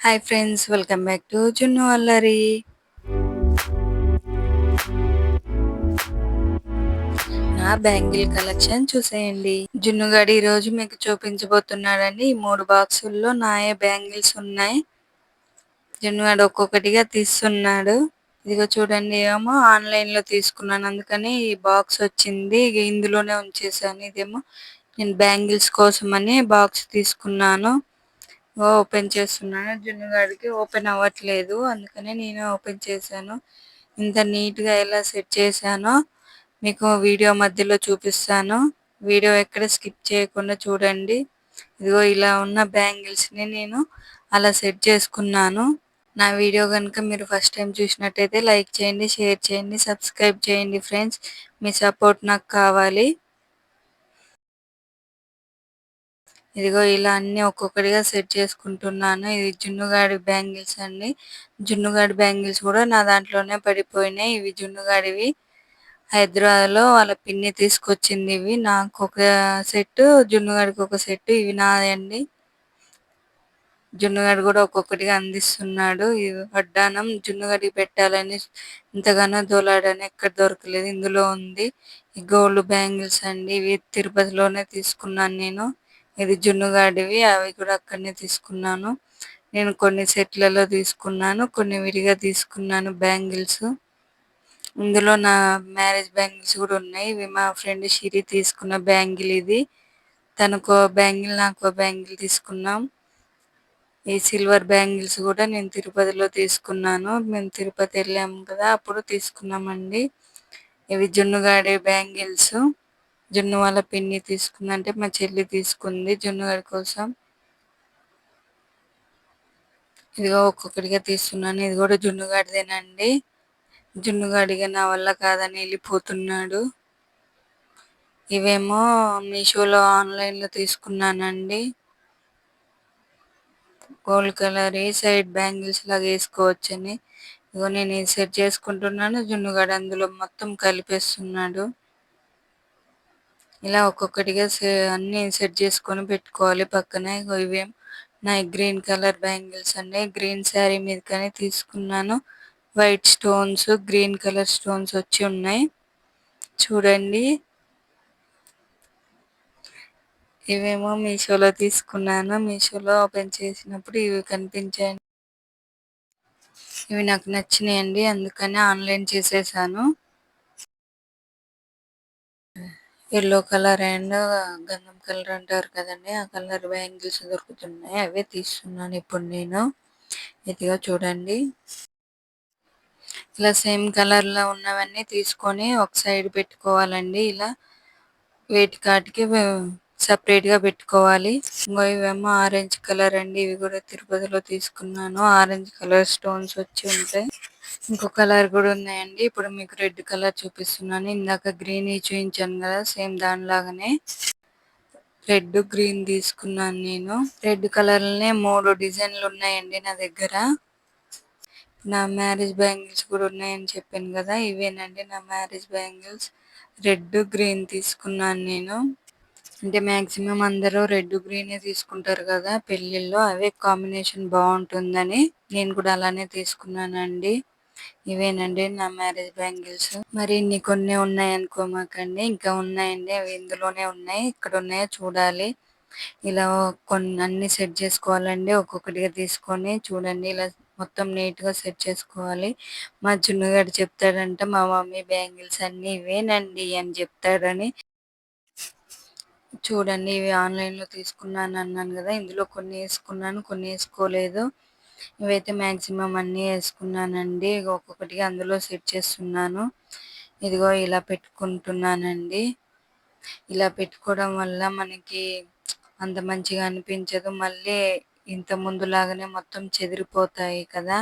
Hi friends welcome back to Junnu Allari నా bangle collection చూసేయండి. జున్నుగాడి ఈ రోజు మీకు చూపించబోతున్నాడండి ఈ మూడు బాక్సుల్లో నాయే బ్యాంగిల్స్ ఉన్నాయి. జున్నుగాడు ఒక్కొక్కటిగా తీస్తున్నాడు. ఇదిగో చూడండి ఏమో ఆన్లైన్లో తీసుకున్నాను. అందుకని ఈ బాక్స్ వచ్చింది. ఇందులోనే ఉంచేసాను ఇదేమో నేను బ్యాంగిల్స్ కోసమని బాక్స్ తీసుకున్నాను. ఓపెన్ చేస్తున్నాను. జున్నుగాడికి ఓపెన్ అవ్వట్లేదు. అందుకనే నేను ఓపెన్ చేశాను. ఇంత నీట్గా ఎలా సెట్ చేశానో మీకు వీడియో మధ్యలో చూపిస్తాను. వీడియో ఎక్కడ స్కిప్ చేయకుండా చూడండి. ఇదిగో ఇలా ఉన్న బ్యాంగిల్స్ని నేను అలా సెట్ చేసుకున్నాను. నా వీడియో కనుక మీరు ఫస్ట్ టైం చూసినట్టయితే లైక్ చేయండి షేర్ చేయండి సబ్స్క్రైబ్ చేయండి ఫ్రెండ్స్. మీ సపోర్ట్ నాకు కావాలి. ఇదిగో ఇలా అన్ని ఒక్కొక్కటిగా సెట్ చేసుకుంటున్నాను. ఇది జున్నుగాడి బ్యాంగిల్స్ అండి. జున్నుగాడి బ్యాంగిల్స్ కూడా నా దాంట్లోనే పడిపోయినాయి. ఇవి జున్నుగాడివి. హైదరాబాద్లో వాళ్ళ పిన్ని తీసుకొచ్చింది ఇవి. నాకు ఒక సెట్ జున్నుగాడికి ఒక సెట్ ఇవి నాదండి జున్నుగడ్డ కూడా ఒక్కొక్కటిగా అందిస్తున్నాడు. ఇది వడ్డానం జున్నుగాడికి పెట్టాలని ఇంతగానో దోలాడని ఎక్కడ దొరకలేదు. ఇందులో ఉంది ఈ గోల్డ్ బ్యాంగిల్స్ అండి. ఇవి తిరుపతిలోనే తీసుకున్నాను నేను. ఇది జున్నుగాడివి అవి కూడా అక్కడనే తీసుకున్నాను. నేను కొన్ని సెట్లలో తీసుకున్నాను కొన్ని విడిగా తీసుకున్నాను బ్యాంగిల్స్. ఇందులో నా మ్యారేజ్ బ్యాంగిల్స్ కూడా ఉన్నాయి. ఇవి మా ఫ్రెండ్ షిరి తీసుకున్న బ్యాంగిల్ ఇది. తనకు బ్యాంగిల్ నాకు బ్యాంగిల్ తీసుకున్నాం. ఈ సిల్వర్ బ్యాంగిల్స్ కూడా నేను తిరుపతిలో తీసుకున్నాను. మేము తిరుపతి వెళ్ళాము కదా అప్పుడు తీసుకున్నామండి. ఇవి జున్నుగాడి బ్యాంగిల్స్. జున్ను వాళ్ళ పిన్ని తీసుకుందంటే మా చెల్లి తీసుకుంది జున్ను గారి కోసం. ఇదిగో ఒక్కొక్కటిగా తీస్తున్నాను. ఇది కూడా జున్నుగాడిదేనండి జున్నుగాడిగా నా వల్ల కాదని వెళ్ళిపోతున్నాడు. ఇవేమో మీషోలో ఆన్లైన్లో తీసుకున్నానండి. గోల్డ్ కలర్ ఈ సైడ్ బ్యాంగిల్స్ లాగా వేసుకోవచ్చని. ఇగో నేను సెట్ చేసుకుంటున్నాను. జున్నుగాడు అందులో మొత్తం కలిపేస్తున్నాడు. ఇలా ఒక్కొక్కటిగా అన్ని సెట్ చేసుకొని పెట్టుకోవాలి. పక్కనే ఇవేం నా గ్రీన్ కలర్ బ్యాంగిల్స్ అండి. గ్రీన్ శారీ మీద కానీ తీసుకున్నాను. White stones green colour stones వచ్చి ఉన్నాయి. చూడండి. ఇవేమో మీషోలో తీసుకున్నాను. మీషోలో ఓపెన్ చేసినప్పుడు ఇవి కనిపించాయి. ఇవి నాకు నచ్చినాయండి. అందుకని ఆన్లైన్ చేసేసాను. ఎల్లో కలర్ అండ్ గంధం కలర్ అంటారు కదండి. ఆ కలర్ బ్యాంగిల్స్ దొరుకుతున్నాయి. అవే తీస్తున్నాను ఇప్పుడు నేను. ఇదిగా చూడండి. ఇలా సేమ్ కలర్లో ఉన్నవన్నీ తీసుకొని ఒక సైడ్ పెట్టుకోవాలండి. ఇలా వేటి కాటికి సపరేట్గా పెట్టుకోవాలి. ఇంకో ఇవేమో ఆరెంజ్ కలర్ అండి. ఇవి కూడా తిరుపతిలో తీసుకున్నాను. ఆరెంజ్ కలర్ స్టోన్స్ వచ్చి ఉంటాయి. ఇంకో కలర్ కూడా ఉన్నాయండి. ఇప్పుడు మీకు రెడ్ కలర్ చూపిస్తున్నాను. ఇందాక గ్రీన్ చూపించాను కదా సేమ్ దానిలాగానే రెడ్ గ్రీన్ తీసుకున్నాను నేను. రెడ్ కలర్లనే మూడు డిజైన్లు ఉన్నాయండి నా దగ్గర. నా మ్యారేజ్ బ్యాంగిల్స్ కూడా ఉన్నాయని చెప్పాను కదా ఇవేనండి నా మ్యారేజ్ బ్యాంగిల్స్. రెడ్ గ్రీన్ తీసుకున్నాను నేను. అంటే మ్యాక్సిమం అందరూ రెడ్ గ్రీన్ తీసుకుంటారు కదా పెళ్ళిళ్ళు అవే కాంబినేషన్ బాగుంటుందని నేను కూడా అలానే తీసుకున్నానండి. ఇవేనండి నా మ్యారేజ్ బ్యాంగిల్స్. మరి ఇన్ని కొన్ని ఉన్నాయి అనుకోమాకండి ఇంకా ఉన్నాయండి. అవి ఇందులోనే ఉన్నాయి. ఇక్కడ ఉన్నాయో చూడాలి. ఇలా కొన్ని అన్ని సెట్ చేసుకోవాలండి. ఒక్కొక్కటిగా తీసుకొని చూడండి. ఇలా మొత్తం నీట్గా సెట్ చేసుకోవాలి. మా చిన్నగాడు చెప్తాడంట మా మమ్మీ బ్యాంగిల్స్ అన్ని ఇవేనండి అని చెప్తాడని. చూడండి ఇవి ఆన్లైన్లో తీసుకున్నాను అన్నాను కదా. ఇందులో కొన్ని వేసుకున్నాను కొన్ని వేసుకోలేదు. ఇవైతే మాక్సిమం అన్ని వేసుకున్నానండి. ఒక్కొక్కటిగా అందులో సెట్ చేస్తున్నాను. ఇదిగో ఇలా పెట్టుకుంటున్నానండి. ఇలా పెట్టుకోవడం వల్ల మనకి అంత మంచిగా అనిపించదు. మళ్ళీ ఇంత ముందులాగానే మొత్తం చెదిరిపోతాయి కదా.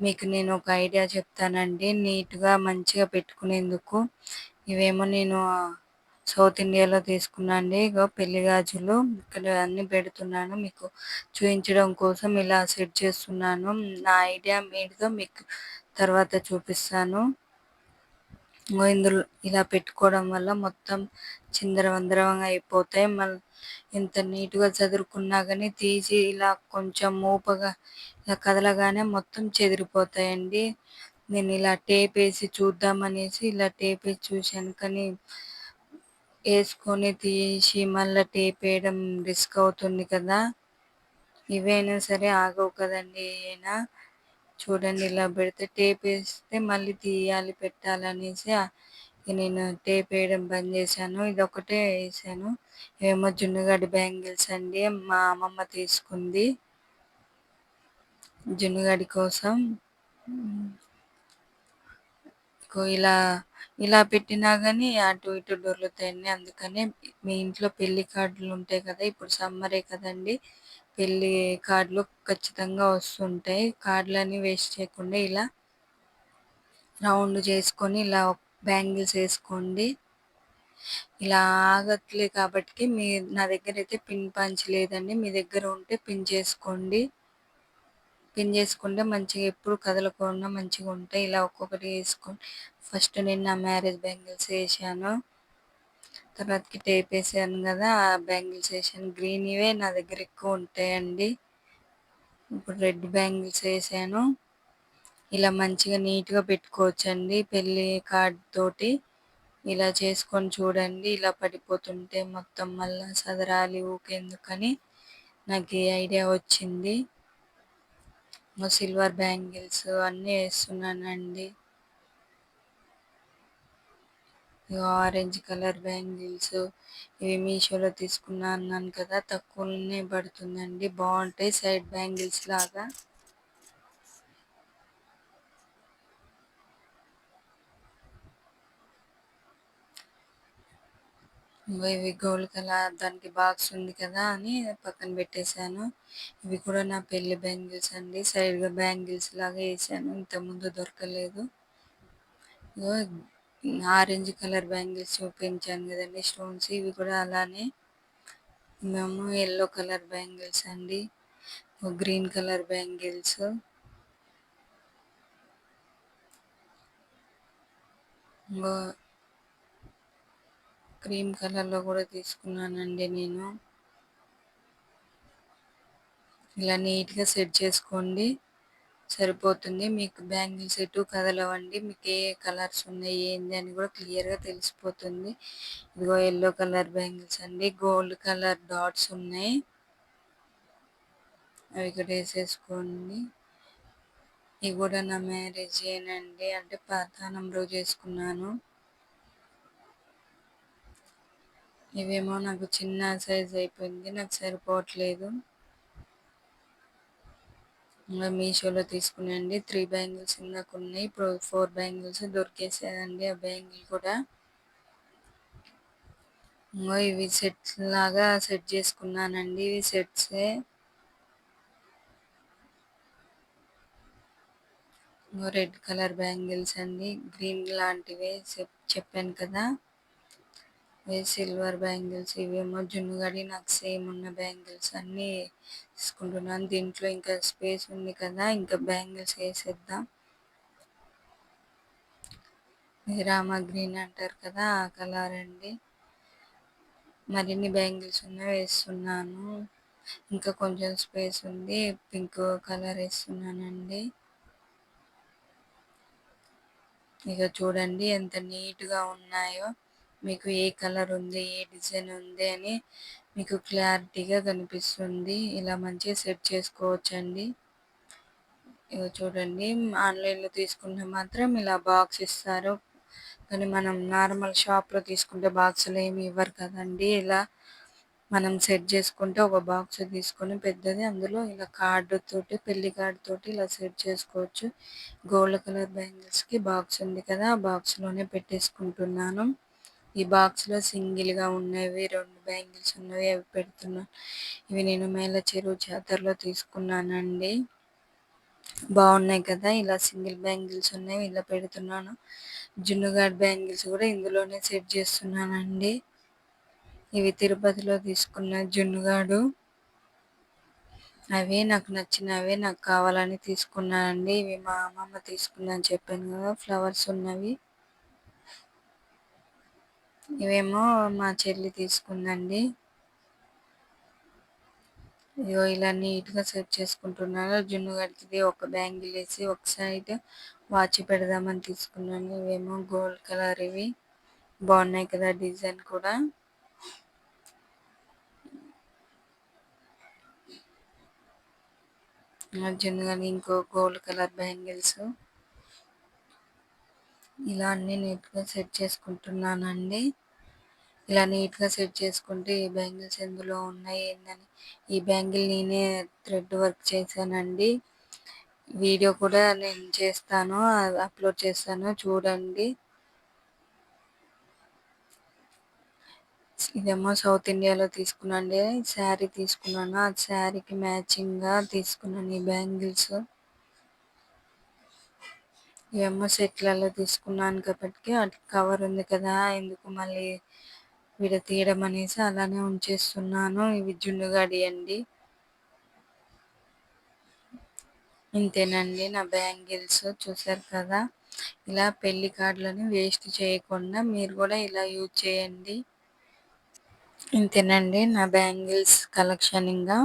మీకు నేను ఒక ఐడియా చెప్తానండి. నీట్గా మంచిగా పెట్టుకునేందుకు. ఇవేమో నేను సౌత్ ఇండియాలో తీసుకున్నాండి ఇగో పెళ్ళి గాజులు ఇక్కడ అన్ని పెడుతున్నాను మీకు చూపించడం కోసం ఇలా సెట్ చేస్తున్నాను నా ఐడియా మీతో మీకు తర్వాత చూపిస్తాను ఇందులో ఇలా పెట్టుకోవడం వల్ల మొత్తం చిందరవందరంగా అయిపోతాయి మళ్ళీ ఎంత నీట్‌గా చదురుకున్నా కానీ తీసి ఇలా కొంచెం మూపగా ఇలా కదలగానే మొత్తం చెదిరిపోతాయండి. నేను ఇలా టేప్ వేసి చూద్దామనేసి ఇలా టేప్ వేసి చూశాను. కానీ వేసుకొని తీసి మళ్ళీ టేప్ వేయడం రిస్క్ అవుతుంది కదా! ఇవైనా సరే ఆగవు కదండి అయినా చూడండి ఇలా పెడితే టేప్ వేస్తే మళ్ళీ తీయాలి, పెట్టాలనేసి నేను టేప్ వేయడం బంద్ చేశాను. ఇది ఒకటే వేసాను ఏమో జున్నుగడ్డ బ్యాంగిల్స్ అండి. మా అమ్మమ్మ తీసుకుంది. జున్నుగడ్డ కోసం. మీకు ఇలా, ఇలా పెట్టినా కానీ అటు ఇటు డొర్లుతాయండి. అందుకనే మీ ఇంట్లో పెళ్ళి కార్డులు ఉంటాయి కదా! ఇప్పుడు సమ్మరే కదండీ! పెళ్ళి కార్డులు ఖచ్చితంగా వస్తుంటాయి. కార్డులని వేస్ట్ చేయకుండా ఇలా రౌండ్ చేసుకొని ఇలా బ్యాంగిల్స్ వేసుకోండి ఇలా ఆగట్లే కాబట్టి మీ నా దగ్గర అయితే పిన్ పంచ్ లేదండి. మీ దగ్గర ఉంటే పిన్ చేసుకోండి. పిన్ చేసుకుంటే మంచిగా ఎప్పుడు కదలకుండా మంచిగుంటాయి. ఇలా ఒక్కొక్కటి వేసుకొని ఫస్ట్ నేను నా మ్యారేజ్ బ్యాంగిల్స్ వేసాను తర్వాతకి టేప్ వేసాను కదా ఆ బ్యాంగిల్స్ వేసాను గ్రీన్ ఇవే నా దగ్గర ఎక్కువ ఉంటాయండి. ఇప్పుడు రెడ్ బ్యాంగిల్స్ వేసాను ఇలా మంచిగా నీట్‌గా పెట్టుకోవచ్చండి పెళ్ళి కార్డ్ తోటి. ఇలా చేసుకొని చూడండి. ఇలా పడిపోతుంటే మొత్తం మళ్ళా సదరాలి ఊకెందుకని నాకు ఈ ఐడియా వచ్చింది. సిల్వర్ బ్యాంగిల్స్ అన్నీ వేస్తున్నానండి ఆరెంజ్ కలర్ బ్యాంగిల్స్ ఇవి మీషోలో తీసుకున్నా అన్నాను కదా! తక్కువనే పడుతుందండి. బాగుంటాయి సైడ్ బ్యాంగిల్స్ లాగా. ఇవి గోల్డ్ కలర్ దానికి బాక్స్ ఉంది కదా! అని పక్కన పెట్టేశాను ఇవి కూడా నా పెళ్ళి బ్యాంగిల్స్ అండి. సైడ్‌గా బ్యాంగిల్స్ లాగా వేసాను ఇంతకుముందు దొరకలేదు. ఆరెంజ్ కలర్ బ్యాంగిల్స్ చూపించాను కదండి స్టోన్స్ ఇవి కూడా అలానే. మేము ఎల్లో కలర్ బ్యాంగిల్స్ అండి. Green colour bangles. ఇంకో క్రీమ్ కలర్‌లో కూడా తీసుకున్నానండి నేను. ఇలా నీట్‌గా సెట్ చేసుకోండి. సరిపోతుంది. మీకు బ్యాంగిల్స్ ఎటు కదలవండి. మీకు ఏ కలర్స్ ఉన్నాయి ఏంది అని కూడా క్లియర్‌గా తెలిసిపోతుంది. ఇదిగో ఎల్లో కలర్ బ్యాంగిల్స్ అండి. గోల్డ్ కలర్ డాట్స్ ఉన్నాయి. అవి ఇక్కడ వేసేసుకోండి ఇవి కూడా నా మ్యారేజ్ ఏనండి అంటే ప్రధానం రోజు వేసుకున్నాను ఇవేమో నాకు చిన్న సైజ్ అయిపోయింది. నాకు సరిపోవట్లేదు. ఇంగ మీషోలో తీసుకున్నానండి. 3 బ్యాంగిల్స్ ఇందాకున్నాయి. ఇప్పుడు ఫోర్ బ్యాంగిల్స్ దొరికేసాయండి ఆ బ్యాంగిల్ కూడా. ఇంకో ఇవి సెట్స్ లాగా సెట్ చేసుకున్నానండి. ఇవి సెట్సే. రెడ్ కలర్ బ్యాంగిల్స్ అండి. గ్రీన్ లాంటివే చెప్ చెప్పాను కదా! ఇవి సిల్వర్ బ్యాంగిల్స్ ఇవేమో జున్నుగడి నాకు సేమ్ ఉన్న బ్యాంగిల్స్ అన్నీ తీసుకుంటున్నాను. దీంట్లో ఇంకా స్పేస్ ఉంది కదా! ఇంకా బ్యాంగిల్స్ వేసేద్దాం రామ రామా గ్రీన్ అంటారు కదా! ఆ కలర్ అండి. మరిన్ని బ్యాంగిల్స్ ఉన్నవి వేస్తున్నాను. ఇంకా కొంచెం స్పేస్ ఉంది. పింక్ కలర్ వేస్తున్నానండి ఇక చూడండి ఎంత నీట్‌గా ఉన్నాయో. మీకు ఏ కలర్ ఉంది, ఏ డిజైన్ ఉంది అని మీకు క్లారిటీగా కనిపిస్తుంది. ఇలా మంచిగా సెట్ చేసుకోవచ్చండి. ఇగో చూడండి ఆన్‌లైన్‌లో తీసుకుంటే మాత్రం ఇలా బాక్స్ ఇస్తారు. కానీ మనం నార్మల్ షాప్‌లో తీసుకుంటే బాక్స్‌లో ఏమి ఇవ్వరు కదండీ! ఇలా మనం సెట్ చేసుకుంటే ఒక బాక్స్ తీసుకొని పెద్దది అందులో ఇలా కార్డుతోటి పెళ్ళి కార్డుతోటి ఇలా సెట్ చేసుకోవచ్చు. గోల్డ్ కలర్ బ్యాంగిల్స్‌కి బాక్స్ ఉంది కదా! ఆ బాక్స్‌లోనే పెట్టేసుకుంటున్నాను. ఈ బాక్స్‌లో సింగిల్‌గా ఉన్నవి రెండు బ్యాంగిల్స్ ఉన్నవి అవి పెడుతున్నాను. ఇవి నేను మేళ చెరువు జాతరలో తీసుకున్నానండి. బాగున్నాయి కదా! ఇలా సింగిల్ బ్యాంగిల్స్ ఉన్నాయి. ఇలా పెడుతున్నాను. జున్నుగాడ్ బ్యాంగిల్స్ కూడా ఇందులోనే సెట్ చేస్తున్నానండి. ఇవి తిరుపతిలో తీసుకున్న జున్నుగాడు. అవే నాకు నచ్చినవే నాకు కావాలని తీసుకున్నానండి. ఇవి మా అమ్మమ్మ తీసుకుందని చెప్పాను కదా! ఫ్లవర్స్ ఉన్నవి. ఇవేమో మా చెల్లి తీసుకుందండి. ఇగో ఇలా నీట్గా సెట్ చేసుకుంటున్నాను జున్ను గడికి ఒక బ్యాంగిల్ వేసి ఒక సైడ్ వాచ్ పెడదామని తీసుకున్నాను. ఇవేమో గోల్డ్ కలర్ ఇవి. బాగున్నాయి కదా డిజైన్ కూడా. జున్ను ఇంకో గోల్డ్ కలర్ బ్యాంగిల్స్. ఇలా అన్ని నీట్గా సెట్ చేసుకుంటున్నానండి. ఇలా నీట్గా సెట్ చేసుకుంటే ఈ బ్యాంగిల్స్ ఎందులో ఉన్నాయి ఏందని ఈ బ్యాంగిల్ నేనే థ్రెడ్ వర్క్ చేశానండి. వీడియో కూడా నేను చేస్తాను అప్లోడ్ చేస్తాను చూడండి. ఇదేమో సౌత్ ఇండియాలో తీసుకున్నాండి శారీ తీసుకున్నాను. ఆ శారీకి మ్యాచింగ్గా తీసుకున్నాను ఈ బ్యాంగిల్స్. ఇవేమో సెట్లలో తీసుకున్నాను కాబట్టి అటు కవర్ ఉంది కదా ఎందుకు మళ్ళీ విడతీయడం అనేసి అలానే ఉంచేస్తున్నాను. ఇవి జున్నుగాడి అండి. ఇంతేనండి నా బ్యాంగిల్స్ చూసారు కదా. ఇలా పెళ్ళి కార్డులను వేస్ట్ చేయకుండా మీరు కూడా ఇలా యూజ్ చేయండి. ఇంతేనండి నా బ్యాంగిల్స్ కలెక్షన్ ఇంకా.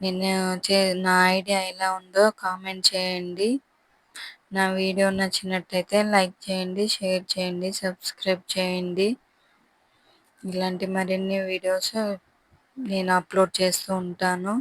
నేను చే నా ఐడియా ఎలా ఉందో కామెంట్ చేయండి. నా వీడియో నచ్చినట్టయితే లైక్ చేయండి షేర్ చేయండి సబ్స్క్రైబ్ చేయండి. ఇలాంటి మరిన్ని వీడియోస్ నేను అప్లోడ్ చేస్తూ ఉంటాను.